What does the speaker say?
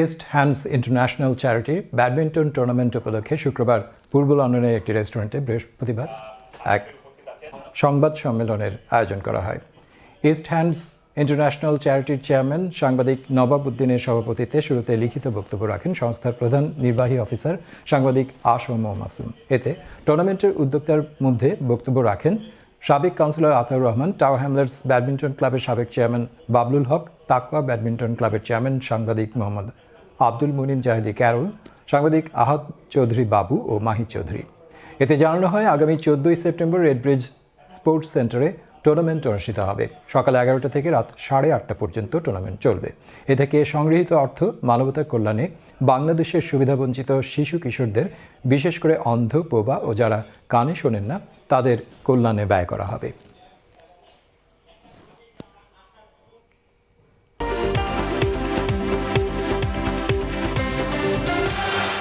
East hands international charity badminton tournament উপলক্ষে শুক্রবার পূর্ব লন্ডনের একটি রেস্টুরেন্টে বৃহস্পতিবার এক সংবাদ সম্মেলনের আয়োজন করা হয়। ইস্ট হ্যান্ডস ইন্টারন্যাশনাল চ্যারিটির চেয়ারম্যান সাংবাদিক নবাব উদ্দিনের সভাপতিত্বে শুরুতে লিখিত বক্তব্য রাখেন সংস্থার প্রধান নির্বাহী অফিসার সাংবাদিক আসম মাসুম। এতে টুর্নামেন্টের উদ্যোক্তার মধ্যে বক্তব্য রাখেন সাবেক councillor Ataur Rahman, tower hamlets badminton ক্লাবের সাবেক চেয়ারম্যান বাবলুল হক, তাকওয়া ব্যাডমিন্টন ক্লাবের চেয়ারম্যান সাংবাদিক মোহাম্মদ আব্দুল মুনিম জাহিদি ক্যারল, সাংবাদিক আহাদ চৌধুরী বাবু ও মাহি চৌধুরী। এতে জানানো হয়, আগামী চোদ্দই সেপ্টেম্বর রেডব্রিজ স্পোর্টস সেন্টারে টুর্নামেন্ট অনুষ্ঠিত হবে। সকাল এগারোটা থেকে রাত সাড়ে আটটা পর্যন্ত টুর্নামেন্ট চলবে। এ থেকে সংগৃহীত অর্থ মানবতার কল্যাণে বাংলাদেশের সুবিধাবঞ্চিত শিশু কিশোরদের, বিশেষ করে অন্ধ, বোবা ও যারা কানে শোনেন না, তাদের কল্যাণে ব্যয় করা হবে।